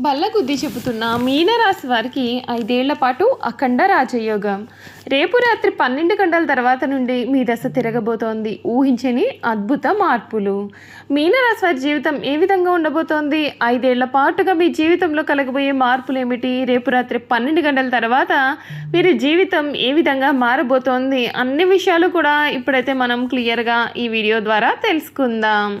బల్ల గుద్ది చెబుతున్న మీనరాశి వారికి ఐదేళ్ళ పాటు అఖండ రాజయోగం. రేపు రాత్రి పన్నెండు గంటల తర్వాత నుండి మీ దశ తిరగబోతోంది. ఊహించని అద్భుత మార్పులు. మీనరాశి వారి జీవితం ఏ విధంగా ఉండబోతోంది? ఐదేళ్ళ పాటుగా మీ జీవితంలో కలగబోయే మార్పులు ఏమిటి రేపు రాత్రి పన్నెండు గంటల తర్వాత మీరు జీవితం ఏ విధంగా మారబోతోంది? అన్ని విషయాలు కూడా ఇప్పుడైతే మనం క్లియర్గా ఈ వీడియో ద్వారా తెలుసుకుందాం.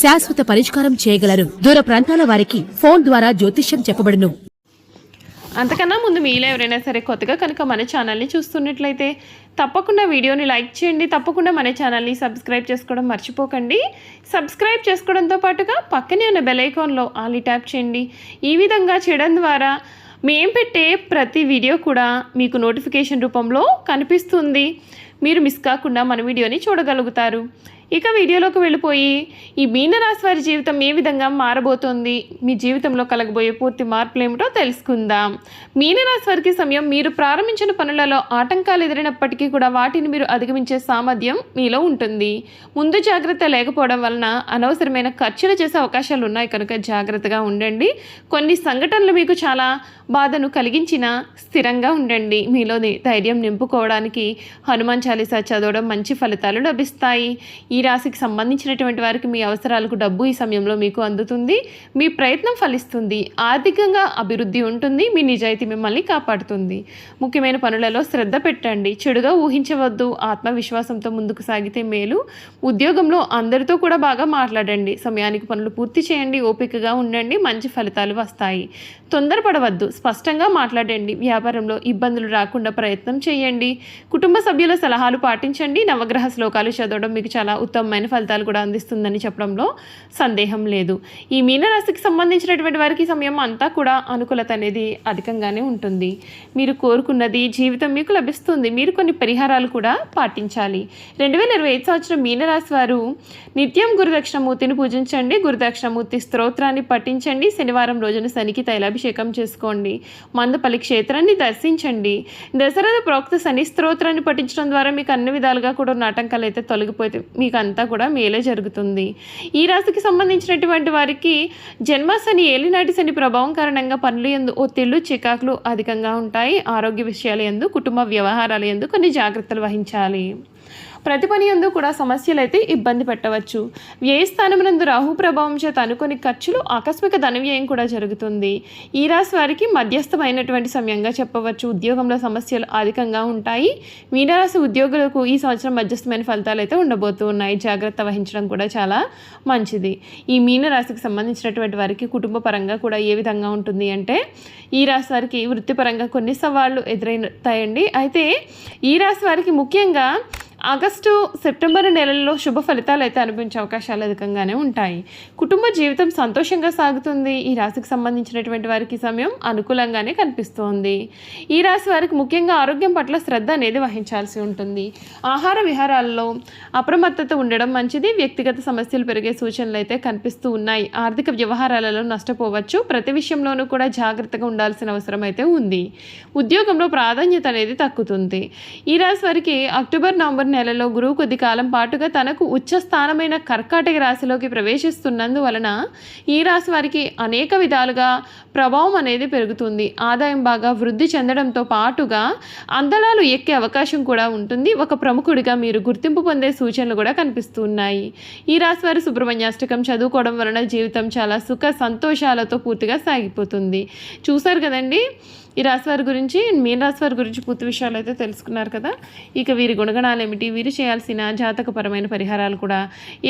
శాశ్వత పరిష్కారం చేయగలరు. దూర ప్రాంతాల వారికి ఫోన్ ద్వారా జ్యోతిష్యం చెప్పబడును. అంతకన్నా ముందు మీలో ఎవరైనా సరే కొత్తగా కనుక మన ఛానల్ని చూస్తున్నట్లయితే తప్పకుండా వీడియోని లైక్ చేయండి. తప్పకుండా మన ఛానల్ని సబ్స్క్రైబ్ చేసుకోవడం మర్చిపోకండి. సబ్స్క్రైబ్ చేసుకోవడంతో పాటుగా పక్కనే ఉన్న బెల్ ఐకాన్లో ఆలి ట్యాప్ చేయండి. ఈ విధంగా చేయడం ద్వారా మేం పెట్టే ప్రతి వీడియో కూడా మీకు నోటిఫికేషన్ రూపంలో కనిపిస్తుంది. మీరు మిస్ కాకుండా మన వీడియోని చూడగలుగుతారు. ఇక వీడియోలోకి వెళ్ళిపోయి ఈ మీనరాశి వారి జీవితం ఏ విధంగా మారబోతోంది? మీ జీవితంలో కలగబోయే పూర్తి మార్పులు ఏమిటో తెలుసుకుందాం. మీనరాశి వారికి సమయం మీరు ప్రారంభించిన పనులలో ఆటంకాలు ఎదిరినప్పటికీ కూడా వాటిని మీరు అధిగమించే సామర్థ్యం మీలో ఉంటుంది. ముందు జాగ్రత్త లేకపోవడం వలన అనవసరమైన ఖర్చులు చేసే అవకాశాలు ఉన్నాయి. కనుక జాగ్రత్తగా ఉండండి. కొన్ని సంఘటనలు మీకు చాలా బాధను కలిగించిన స్థిరంగా ఉండండి. మీలోని ధైర్యం నింపుకోవడానికి హనుమాన్ చాలీసా చదవడం మంచి ఫలితాలు లభిస్తాయి. ఈ రాశికి సంబంధించినటువంటి వారికి మీ అవసరాలకు డబ్బు ఈ సమయంలో మీకు అందుతుంది. మీ ప్రయత్నం ఫలిస్తుంది. ఆర్థికంగా అభివృద్ధి ఉంటుంది. మీ నిజాయితీ మిమ్మల్ని కాపాడుతుంది. ముఖ్యమైన పనులలో శ్రద్ధ పెట్టండి. చెడుగా ఊహించవద్దు. ఆత్మవిశ్వాసంతో ముందుకు సాగితే మేలు. ఉద్యోగంలో అందరితో కూడా బాగా మాట్లాడండి. సమయానికి పనులు పూర్తి చేయండి. ఓపికగా ఉండండి. మంచి ఫలితాలు వస్తాయి. తొందరపడవద్దు. స్పష్టంగా మాట్లాడండి. వ్యాపారంలో ఇబ్బందులు రాకుండా ప్రయత్నం చేయండి. కుటుంబ సభ్యుల సలహాలు పాటించండి. నవగ్రహ శ్లోకాలు చదవడం మీకు చాలా ఉత్తమమైన ఫలితాలు కూడా అందిస్తుందని చెప్పడంలో సందేహం లేదు. ఈ మీనరాశికి సంబంధించినటువంటి వారికి సమయం అంతా కూడా అనుకూలత అనేది అధికంగానే ఉంటుంది. మీరు కోరుకున్నది జీవితం మీకు లభిస్తుంది. మీరు కొన్ని పరిహారాలు కూడా పాటించాలి. రెండు వేల ఇరవై ఐదు సంవత్సరం మీనరాశి వారు నిత్యం గురుదక్షిణమూర్తిని పూజించండి. గురుదక్షిణమూర్తి స్తోత్రాన్ని పఠించండి. శనివారం రోజున శనికి తైలాభిషేకం చేసుకోండి. మందపల్లి క్షేత్రాన్ని దర్శించండి. దసరా ప్రోక్త శని స్తోత్రాన్ని పఠించడం ద్వారా మీకు అన్ని విధాలుగా కూడా ఉన్న ఆటంకాలు అయితే తొలగిపోతే మీకు అంతా కూడా మేలే జరుగుతుంది. ఈ రాశికి సంబంధించినటువంటి వారికి జన్మ శని ఏలినాటి శని ప్రభావం కారణంగా పనులు ఎందు ఒత్తిళ్ళు చికాకులు అధికంగా ఉంటాయి. ఆరోగ్య విషయాల ఎందు కుటుంబ వ్యవహారాల ఎందు కొన్ని జాగ్రత్తలు వహించాలి. ప్రతి పని ఎందు కూడా సమస్యలు అయితే ఇబ్బంది పెట్టవచ్చు. వ్యయస్థానమునందు రాహు ప్రభావం చేత అనుకొని ఖర్చులు ఆకస్మిక ధన వ్యయం కూడా జరుగుతుంది. ఈ రాశి వారికి మధ్యస్థమైనటువంటి సమయంగా చెప్పవచ్చు. ఉద్యోగంలో సమస్యలు అధికంగా ఉంటాయి. మీనరాశి ఉద్యోగులకు ఈ సంవత్సరం మధ్యస్థమైన ఫలితాలు అయితే ఉండబోతూ ఉన్నాయి జాగ్రత్త వహించడం కూడా చాలా మంచిది. ఈ మీనరాశికి సంబంధించినటువంటి వారికి కుటుంబ పరంగా కూడా ఏ విధంగా ఉంటుంది అంటే ఈ రాశి వారికి వృత్తిపరంగా కొన్ని సవాళ్ళు ఎదురైతాయండి. అయితే ఈ రాశి వారికి ముఖ్యంగా ఆగస్టు సెప్టెంబర్ నెలల్లో శుభ ఫలితాలు అయితే అనిపించే అవకాశాలు అధికంగానే ఉంటాయి. కుటుంబ జీవితం సంతోషంగా సాగుతుంది. ఈ రాశికి సంబంధించినటువంటి వారికి సమయం అనుకూలంగానే కనిపిస్తోంది. ఈ రాశి వారికి ముఖ్యంగా ఆరోగ్యం పట్ల శ్రద్ధ అనేది వహించాల్సి ఉంటుంది. ఆహార విహారాల్లో అప్రమత్తత ఉండడం మంచిది. వ్యక్తిగత సమస్యలు పెరిగే సూచనలు అయితే కనిపిస్తూ ఉన్నాయి. ఆర్థిక వ్యవహారాలలో నష్టపోవచ్చు. ప్రతి విషయంలోనూ కూడా జాగ్రత్తగా ఉండాల్సిన అవసరం అయితే ఉంది. ఉద్యోగంలో ప్రాధాన్యత అనేది తగ్గుతుంది ఈ రాశి వారికి అక్టోబర్ నవంబర్ నెలలో గురువు కొద్ది కాలం పాటుగా తనకు ఉచ్చస్థానమైన కర్కాటక రాశిలోకి ప్రవేశిస్తున్నందువలన ఈ రాశి వారికి అనేక విధాలుగా ప్రభావం అనేది పెరుగుతుంది. ఆదాయం బాగా వృద్ధి చెందడంతో పాటుగా అందలాలు ఎక్కే అవకాశం కూడా ఉంటుంది. ఒక ప్రముఖుడిగా మీరు గుర్తింపు పొందే సూచనలు కూడా కనిపిస్తున్నాయి. ఈ రాశి వారు సుబ్రహ్మణ్యాష్టకం చదువుకోవడం వలన జీవితం చాలా సుఖ సంతోషాలతో పూర్తిగా సాగిపోతుంది. చూసారు కదండి? ఈ రాశి వారి గురించి మీన రాశి వారి గురించి పూర్తి విషయాలు అయితే తెలుసుకున్నారు కదా. ఇక వీరి గుణగణాలు ఏమిటి? వీరు చేయాల్సిన జాతకపరమైన పరిహారాలు కూడా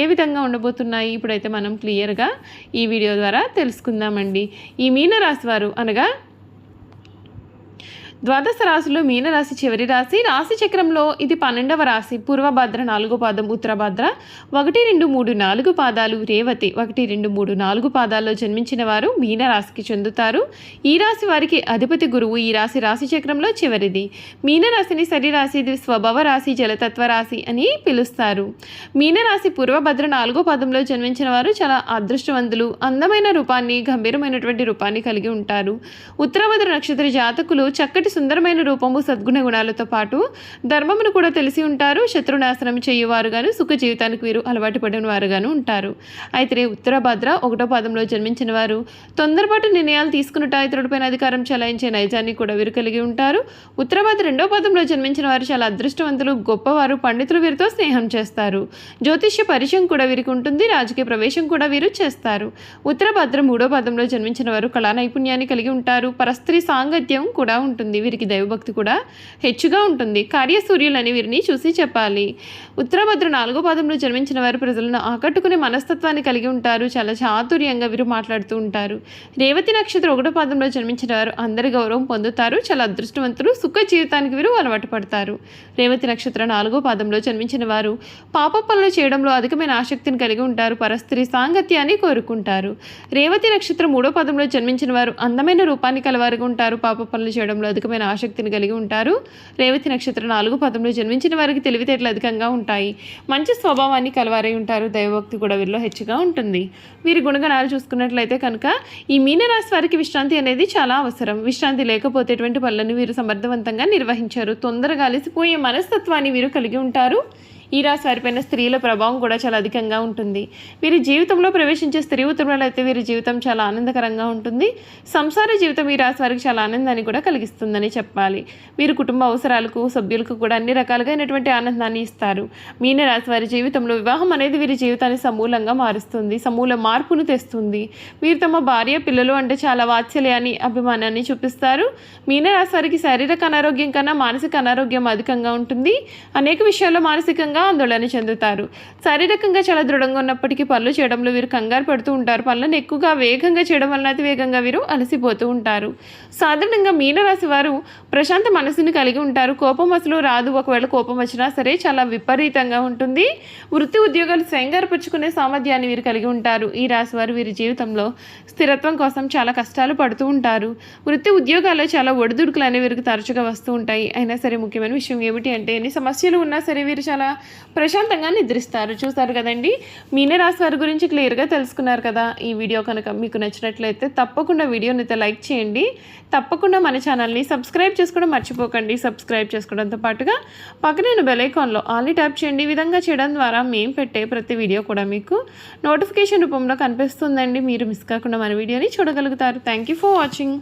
ఏ విధంగా ఉండబోతున్నాయి? ఇప్పుడైతే మనం క్లియర్గా ఈ వీడియో ద్వారా తెలుసుకుందామండి. ఈ మీన రాశి వారు అనగా ద్వాదశ రాశిలో మీనరాశి చివరి రాశి. రాశి చక్రంలో ఇది పన్నెండవ రాశి. పూర్వభద్ర నాలుగో పాదం ఉత్తరభద్ర ఒకటి రెండు మూడు నాలుగు పాదాలు. రేవతి ఒకటి రెండు మూడు నాలుగు పాదాల్లో జన్మించిన వారు మీనరాశికి చెందుతారు. ఈ రాశి వారికి అధిపతి గురువు ఈ రాశి రాశి చక్రంలో చివరిది. మీనరాశిని శరీరాశి ఇది స్వభావ రాశి జలతత్వ రాశి అని పిలుస్తారు. మీనరాశి పూర్వభద్ర నాలుగో పాదంలో జన్మించిన వారు చాలా అదృష్టవంతులు అందమైన రూపాన్ని గంభీరమైనటువంటి రూపాన్ని కలిగి ఉంటారు. ఉత్తరభద్ర నక్షత్ర జాతకులు చక్కటి సుందరమైన రూపము సద్గుణ గుణాలతో పాటు ధర్మమును కూడా తెలిసి ఉంటారు. శత్రునాశనం చేయువారుగాను సుఖ జీవితానికి వీరు అలవాటు పడిన వారుగాను ఉంటారు. అయితే ఉత్తరభద్ర ఒకటో పాదంలో జన్మించిన వారు తొందరపాటు నిర్ణయాలు తీసుకున్నట్టు ఇతరుడిపైన అధికారం చలాయించే నైజాన్ని కూడా వీరు కలిగి ఉంటారు. ఉత్తరభద్ర రెండో పాదంలో జన్మించిన వారు చాలా అదృష్టవంతులు గొప్పవారు పండితులు వీరితో స్నేహం చేస్తారు. జ్యోతిష్య పరిచయం కూడా వీరికి ఉంటుంది రాజకీయ ప్రవేశం కూడా వీరు చేస్తారు. ఉత్తరభద్ర మూడో పాదంలో జన్మించిన వారు కళా నైపుణ్యాన్ని కలిగి ఉంటారు పరస్త్రీ సాంగత్యం కూడా ఉంటుంది. వీరికి దైవభక్తి కూడా హెచ్చుగా ఉంటుంది. కార్యసూర్యులని వీరిని చూసి చెప్పాలి. ఉత్తరభద్ర నాలుగో పాదంలో జన్మించిన వారు ప్రజలను ఆకట్టుకునే మనస్తత్వాన్ని కలిగి ఉంటారు. చాలా చాతుర్యంగా వీరు మాట్లాడుతూ ఉంటారు. రేవతి నక్షత్రం ఒకటో పాదంలో జన్మించిన వారు అందరి గౌరవం పొందుతారు. చాలా అదృష్టవంతులు సుఖ జీవితానికి వీరు అలవాటు పడతారు. రేవతి నక్షత్రం నాలుగో పాదంలో జన్మించిన వారు పాప పనులు చేయడంలో అధికమైన ఆసక్తిని కలిగి ఉంటారు. పరస్త్రీ సాంగత్యాన్ని కోరుకుంటారు. రేవతి నక్షత్రం మూడో పదంలో జన్మించిన వారు అందమైన రూపాన్ని కలవారుగా ఉంటారు. పాప పనులు చేయడంలో అధికమైన ఆసక్తిని కలిగి ఉంటారు. రేవతి నక్షత్రం నాలుగు పదంలో జన్మించిన వారికి తెలివితేటలు అధికంగా ఉంటాయి. మంచి స్వభావాన్ని కలవారై ఉంటారు. దైవభక్తి కూడా వీరిలో హెచ్చుగా ఉంటుంది. వీరి గుణగణాలు చూసుకున్నట్లయితే కనుక ఈ మీనరాశి వారికి విశ్రాంతి అనేది చాలా అవసరం. విశ్రాంతి లేకపోతే ఎటువంటి పనులను వీరు సమర్థవంతంగా నిర్వహించారు. తొందరగా అలసిపోయే మనస్తత్వాన్ని వీరు కలిగి ఉంటారు. ఈ రాశి వారిపైన స్త్రీల ప్రభావం కూడా చాలా అధికంగా ఉంటుంది. వీరి జీవితంలో ప్రవేశించే స్త్రీ ఉత్తర్వులు అయితే వీరి జీవితం చాలా ఆనందకరంగా ఉంటుంది. సంసార జీవితం ఈ రాశి వారికి చాలా ఆనందాన్ని కూడా కలిగిస్తుందని చెప్పాలి. వీరు కుటుంబ అవసరాలకు సభ్యులకు కూడా అన్ని రకాలుగైనటువంటి ఆనందాన్ని ఇస్తారు. మీన రాశి వారి జీవితంలో వివాహం అనేది వీరి జీవితాన్ని సమూలంగా మారుస్తుంది సమూల మార్పును తెస్తుంది. వీరు తమ భార్య పిల్లలు అంటే చాలా వాత్సల్యాన్ని అభిమానాన్ని చూపిస్తారు. మీన రాశి వారికి శారీరక అనారోగ్యం కన్నా మానసిక అనారోగ్యం అధికంగా ఉంటుంది. అనేక విషయాల్లో మానసికంగా ఆందోళన చెందుతారు. శారీరకంగా చాలా దృఢంగా ఉన్నప్పటికీ పనులు చేయడంలో వీరు కంగారు పడుతూ ఉంటారు. పనులను ఎక్కువగా వేగంగా చేయడం వలన అతి వేగంగా వీరు అలసిపోతూ ఉంటారు. సాధారణంగా మీనరాశి వారు ప్రశాంత మనసుని కలిగి ఉంటారు. కోపం అసలు రాదు. ఒకవేళ కోపం వచ్చినా సరే చాలా విపరీతంగా ఉంటుంది. వృత్తి ఉద్యోగాలు స్వయంగారపరుచుకునే సామర్థ్యాన్ని వీరు కలిగి ఉంటారు. ఈ రాశి వారు వీరి జీవితంలో స్థిరత్వం కోసం చాలా కష్టాలు పడుతూ ఉంటారు. వృత్తి ఉద్యోగాల్లో చాలా ఒడిదుడుకులు అనేవి వీరికి తరచుగా వస్తూ ఉంటాయి. అయినా సరే ముఖ్యమైన విషయం ఏమిటి అంటే ఎన్ని సమస్యలు ఉన్నా సరే వీరు చాలా ప్రశాంతంగా నిద్రిస్తారు. చూస్తారు కదండి? మీనరాశి వారి గురించి క్లియర్గా తెలుసుకున్నారు కదా ఈ వీడియో కనుక మీకు నచ్చినట్లయితే తప్పకుండా వీడియోని అయితే లైక్ చేయండి. తప్పకుండా మన ఛానల్ని సబ్స్క్రైబ్ చేసుకోవడం మర్చిపోకండి. సబ్స్క్రైబ్ చేసుకోవడంతో పాటుగా పక్కన బెల్ ఐకాన్లో ఆల్ని ట్యాప్ చేయండి. ఈ విధంగా చేయడం ద్వారా మేము పెట్టే ప్రతి వీడియో కూడా మీకు నోటిఫికేషన్ రూపంలో కనిపిస్తుందండి. మీరు మిస్ కాకుండా మన వీడియోని చూడగలుగుతారు. Thank you for watching.